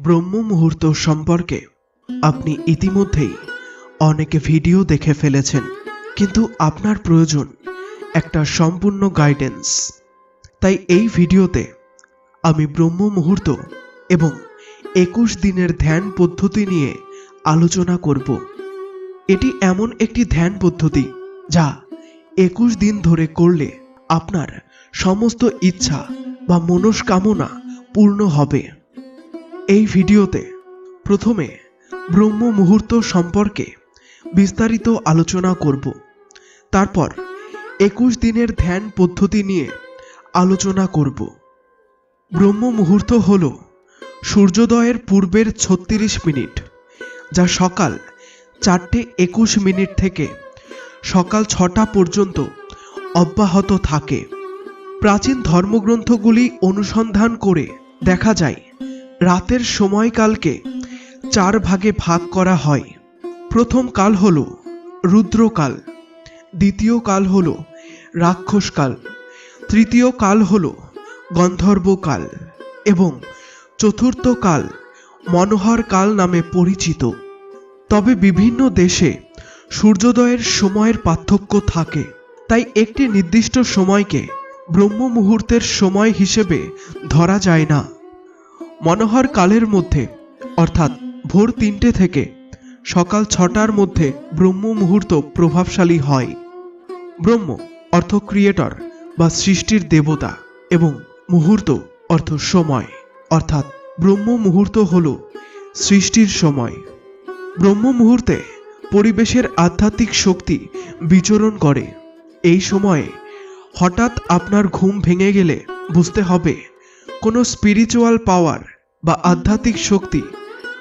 ব্রহ্ম মুহূর্ত সম্পর্কে আপনি ইতিমধ্যেই অনেকে ভিডিও দেখে ফেলেছেন, কিন্তু আপনার প্রয়োজন একটা সম্পূর্ণ গাইডেন্স তাই এই ভিডিওতে আমি ব্রহ্ম মুহূর্ত এবং একুশ দিনের ধ্যান পদ্ধতি নিয়ে আলোচনা করব। এটি এমন একটি ধ্যান পদ্ধতি যা একুশ দিন ধরে করলে আপনার সমস্ত ইচ্ছা বা মনস্কামনা পূর্ণ হবে। এই ভিডিওতে প্রথমে ব্রহ্ম মুহূর্ত সম্পর্কে বিস্তারিত আলোচনা করব। তারপর একুশ দিনের ধ্যান পদ্ধতি নিয়ে আলোচনা করব। ব্রহ্ম মুহূর্ত হল সূর্যোদয়ের পূর্বের ছত্রিশ মিনিট, যা সকাল চারটে একুশ মিনিট থেকে সকাল ছটা পর্যন্ত অব্যাহত থাকে। প্রাচীন ধর্মগ্রন্থগুলি অনুসন্ধান করে দেখা যায় রাতের সময়কালকে চার ভাগে ভাগ করা হয়। প্রথম কাল হল রুদ্রকাল, দ্বিতীয় কাল হল রাক্ষসকাল, তৃতীয় কাল হল গন্ধর্বকাল এবং চতুর্থ কাল মনোহর কাল নামে পরিচিত। তবে বিভিন্ন দেশে সূর্যোদয়ের সময়ের পার্থক্য থাকে, তাই একটি নির্দিষ্ট সময়কে ব্রহ্ম মুহূর্তের সময় হিসেবে ধরা যায় না। মনোহর কালের মধ্যে, অর্থাৎ ভোর তিনটে থেকে সকাল ছটার মধ্যে ব্রহ্ম মুহূর্ত প্রভাবশালী হয়। ব্রহ্ম অর্থ ক্রিয়েটর বা সৃষ্টির দেবতা এবং মুহূর্ত অর্থ সময়, অর্থাৎ ব্রহ্ম মুহূর্ত হল সৃষ্টির সময়। ব্রহ্ম মুহূর্তে পরিবেশের আধ্যাত্মিক শক্তি বিচরণ করে। এই সময়ে হঠাৎ আপনার ঘুম ভেঙে গেলে বুঝতে হবে, কোনো স্পিরিচুয়াল পাওয়ার বা আধ্যাত্মিক শক্তি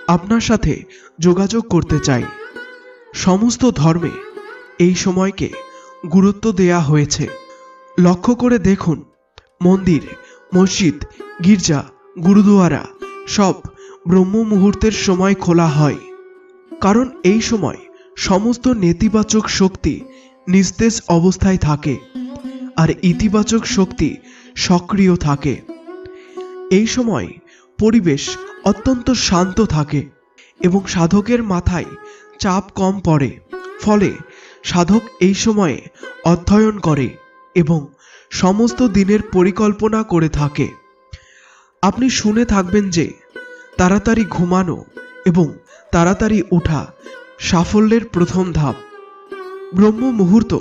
আপনার সাথে যোগাযোগ করতে চাই। সমস্ত ধর্মে এই সময়কে গুরুত্ব দেয়া হয়েছে। লক্ষ্য করে দেখুন, মন্দির, মসজিদ, গির্জা, গুরুদুয়ারা সব ব্রহ্ম মুহূর্তের সময় খোলা হয়। কারণ এই সময় সমস্ত নেতিবাচক শক্তি নিস্তেজ অবস্থায় থাকে আর ইতিবাচক শক্তি সক্রিয় থাকে। এই সময় পরিবেশ অত্যন্ত শান্ত থাকে এবং সাধকের মাথায় চাপ কম পড়ে। ফলে সাধক এই সময়ে অধ্যয়ন করে এবং সমস্ত দিনের পরিকল্পনা করে থাকে। আপনি শুনে থাকবেন যে তাড়াতাড়ি ঘুমানো এবং তাড়াতাড়ি উঠা সাফল্যের প্রথম ধাপ। ব্রহ্ম মুহূর্ত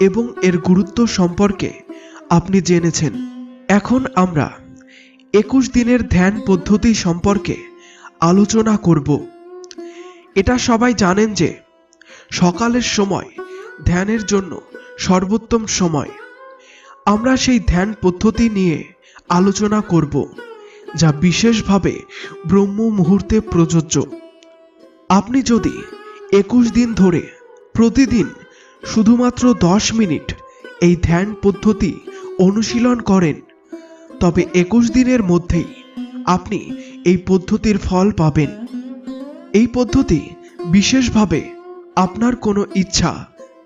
এবং এর গুরুত্ব সম্পর্কে আপনি জেনেছেন। এখন আমরা একুশ দিনের ধ্যান পদ্ধতি সম্পর্কে আলোচনা করব। এটা সবাই জানেন যে সকালের সময় ধ্যানের জন্য সর্বোত্তম সময়। আমরা সেই ধ্যান পদ্ধতি নিয়ে আলোচনা করব, যা বিশেষভাবে ব্রহ্ম মুহূর্তে প্রযোজ্য। আপনি যদি একুশ দিন ধরে প্রতিদিন শুধুমাত্র দশ মিনিট এই ধ্যান পদ্ধতি অনুশীলন করেন তবে একুশ দিনের মধ্যেই আপনি এই পদ্ধতির ফল পাবেন। এই পদ্ধতি বিশেষভাবে আপনার কোনো ইচ্ছা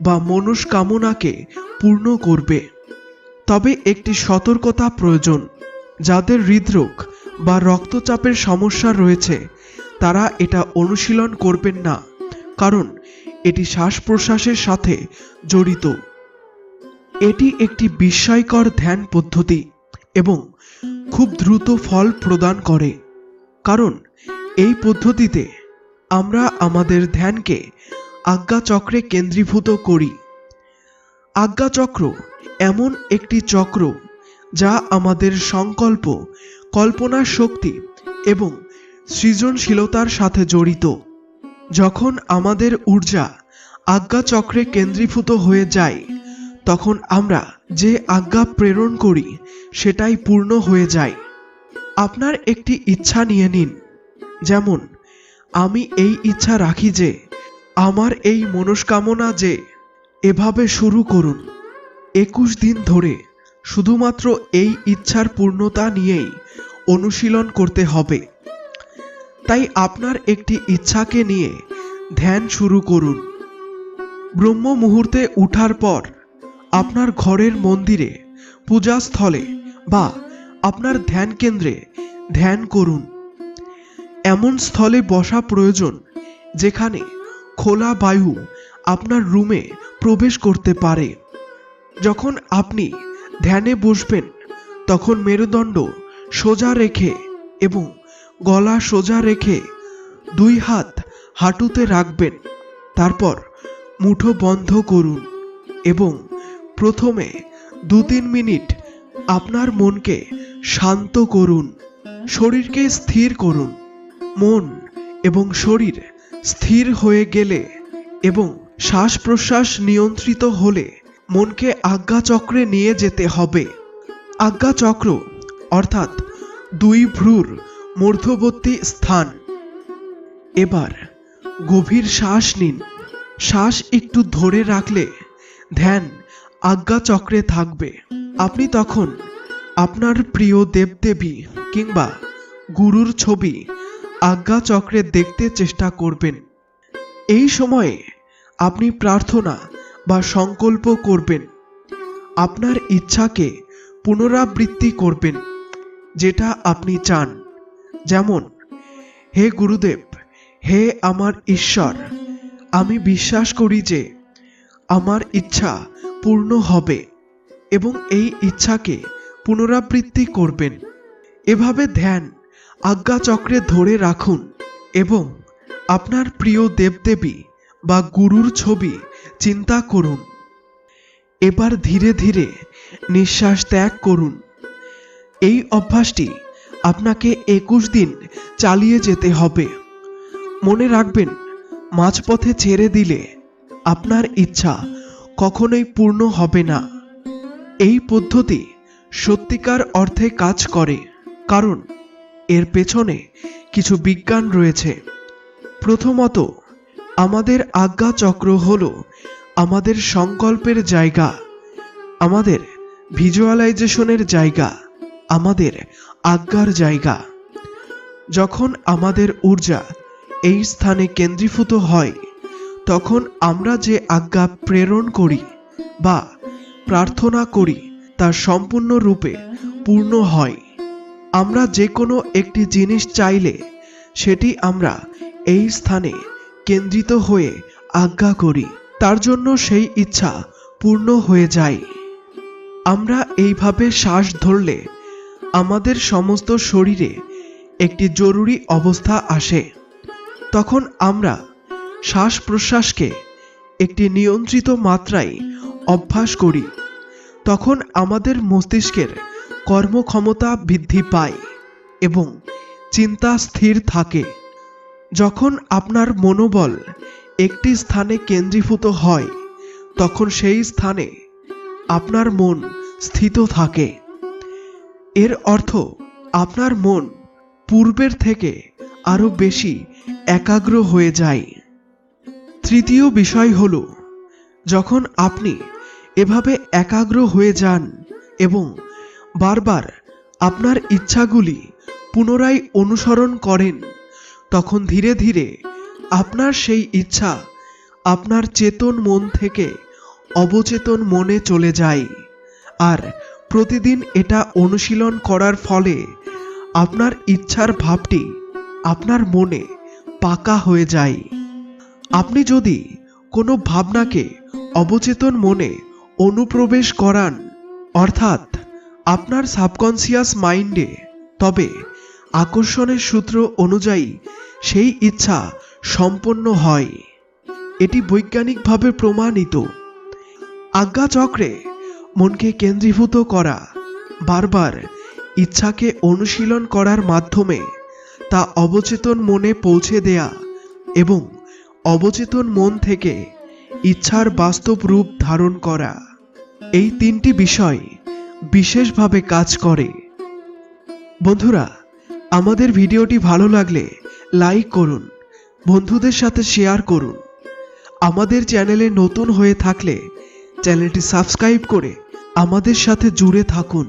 বা মনস্কামনাকে পূর্ণ করবে। তবে একটি সতর্কতা প্রয়োজন, যাদের হৃদরোগ বা রক্তচাপের সমস্যা রয়েছে, তারা এটা অনুশীলন করবেন না, কারণ এটি শ্বাস প্রশ্বাসের সাথে জড়িত। এটি একটি বিস্ময়কর ধ্যান পদ্ধতি। এবং খুব দ্রুত ফল প্রদান করে। কারণ এই পদ্ধতিতে আমরা আমাদের ধ্যানকে আজ্ঞাচক্রে কেন্দ্রীভূত করি। আজ্ঞাচক্র এমন একটি চক্র যা আমাদের সংকল্প, কল্পনা শক্তি এবং সৃজনশীলতার সাথে জড়িত। যখন আমাদের ঊর্জা আজ্ঞাচক্রে কেন্দ্রীভূত হয়ে যায়, তখন আমরা যে আজ্ঞা প্রেরণ করি, সেটাই পূর্ণ হয়ে যায়। আপনার একটি ইচ্ছা নিয়ে নিন। যেমন, আমি এই ইচ্ছা রাখি যে, আমার এই মনস্কামনা যে, এভাবে শুরু করুন। একুশ দিন ধরে শুধুমাত্র এই ইচ্ছার পূর্ণতা নিয়েই অনুশীলন করতে হবে। তাই আপনার একটি ইচ্ছাকে নিয়ে ধ্যান শুরু করুন। ব্রহ্ম মুহূর্তে উঠার পর আপনার ঘরের মন্দিরে, পূজাস্থলে বা আপনার ধ্যান কেন্দ্রে ধ্যান করুন। এমন স্থলে বসা প্রয়োজন যেখানে খোলা বায়ু আপনার রুমে প্রবেশ করতে পারে। যখন আপনি ধ্যানে বসবেন, তখন মেরুদণ্ড সোজা রেখে এবং গলা সোজা রেখে দুই হাত হাঁটুতে রাখবেন। তারপর মুঠো বন্ধ করুন এবং প্রথমে দু তিন মিনিট আপনার মনকে শান্ত করুন, শরীরকে স্থির করুন। মন এবং শরীর স্থির হয়ে গেলে এবং শ্বাস প্রশ্বাস নিয়ন্ত্রিত হলে মনকে আজ্ঞাচক্রে নিয়ে যেতে হবে। আজ্ঞাচক্র অর্থাৎ দুই ভ্রুর মধ্যবর্তী স্থান। এবার গভীর শ্বাস নিন। শ্বাস একটু ধরে রাখলে ধ্যান আজ্ঞাচক্রে থাকবে। আপনি তখন আপনার প্রিয় দেবদেবী কিংবা গুরুর ছবি আজ্ঞাচক্রে দেখতে চেষ্টা করবেন। এই সময়ে আপনি প্রার্থনা বা সংকল্প করবেন। আপনার ইচ্ছাকে পুনরাবৃত্তি করবেন, যেটা আপনি চান। যেমন, হে গুরুদেব, হে আমার ঈশ্বর, আমি বিশ্বাস করি যে আমার ইচ্ছা পূর্ণ হবে এবং এই ইচ্ছাকে পুনরাবৃত্তি করবেন। এভাবে ধ্যান, আজ্ঞাচক্রে ধরে রাখুন এবং আপনার প্রিয় দেবদেবী বা গুরুর ছবি চিন্তা করুন। এবার ধীরে ধীরে নিঃশ্বাস ত্যাগ করুন। এই অভ্যাসটি আপনাকে একুশ দিন চালিয়ে যেতে হবে। মনে রাখবেন, মাঝপথে ছেড়ে দিলে আপনার ইচ্ছা কখনোই পূর্ণ হবে না। এই পদ্ধতি সত্যিকার অর্থে কাজ করে, কারণ এর পেছনে কিছু বিজ্ঞান রয়েছে। প্রথমত, আমাদের আজ্ঞা চক্র হল আমাদের সংকল্পের জায়গা, আমাদের ভিজুয়ালাইজেশনের জায়গা, আমাদের আজ্ঞার জায়গা। যখন আমাদের ঊর্জা এই স্থানে কেন্দ্রীভূত হয় তখন আমরা যে আজ্ঞা প্রেরণ করি বা প্রার্থনা করি, তা সম্পূর্ণরূপে পূর্ণ হয়। আমরা যে কোনো একটি জিনিস চাইলে সেটি আমরা এই স্থানে কেন্দ্রিত হয়ে আজ্ঞা করি। তার জন্য সেই ইচ্ছা পূর্ণ হয়ে যায়। আমরা এইভাবে শ্বাস ধরলে আমাদের সমস্ত শরীরে একটি জরুরি অবস্থা আসে। তখন আমরা শ্বাস প্রশ্বাসকে একটি নিয়ন্ত্রিত মাত্রায় অভ্যাস করি। তখন আমাদের মস্তিষ্কের কর্মক্ষমতা বৃদ্ধি পায় এবং চিন্তা স্থির থাকে। যখন আপনার মনোবল একটি স্থানে কেন্দ্রীভূত হয়, তখন সেই স্থানে আপনার মন স্থিত থাকে। এর অর্থ, আপনার মন পূর্বের থেকে আরও বেশি একাগ্র হয়ে যায়। তৃতীয় বিষয় হল, যখন আপনি এভাবে একাগ্র হয়ে যান এবং বারবার আপনার ইচ্ছাগুলি পুনরায় অনুসরণ করেন, তখন ধীরে ধীরে আপনার সেই ইচ্ছা আপনার চেতন মন থেকে অবচেতন মনে চলে যায়। আর প্রতিদিন এটা অনুশীলন করার ফলে আপনার ইচ্ছার ভাবটি আপনার মনে পাকা হয়ে যায়। আপনি যদি কোনো ভাবনাকে অবচেতন মনে অনুপ্রবেশ করান, অর্থাৎ আপনার সাবকনসিয়াস মাইন্ডে, তবে আকর্ষণের সূত্র অনুযায়ী সেই ইচ্ছা সম্পন্ন হয়। এটি বৈজ্ঞানিকভাবে প্রমাণিত। আজ্ঞাচক্রে মনকে কেন্দ্রীভূত করা, বারবার ইচ্ছাকে অনুশীলন করার মাধ্যমে তা অবচেতন মনে পৌঁছে দেয়া এবং অবচেতন মন থেকে ইচ্ছার বাস্তব রূপ ধারণ করা। এই তিনটি বিষয় বিশেষভাবে কাজ করে। বন্ধুরা, আমাদের ভিডিওটি ভালো লাগলে লাইক করুন, বন্ধুদের সাথে শেয়ার করুন। আমাদের চ্যানেলে নতুন হয়ে থাকলে চ্যানেলটি সাবস্ক্রাইব করে আমাদের সাথে জুড়ে থাকুন।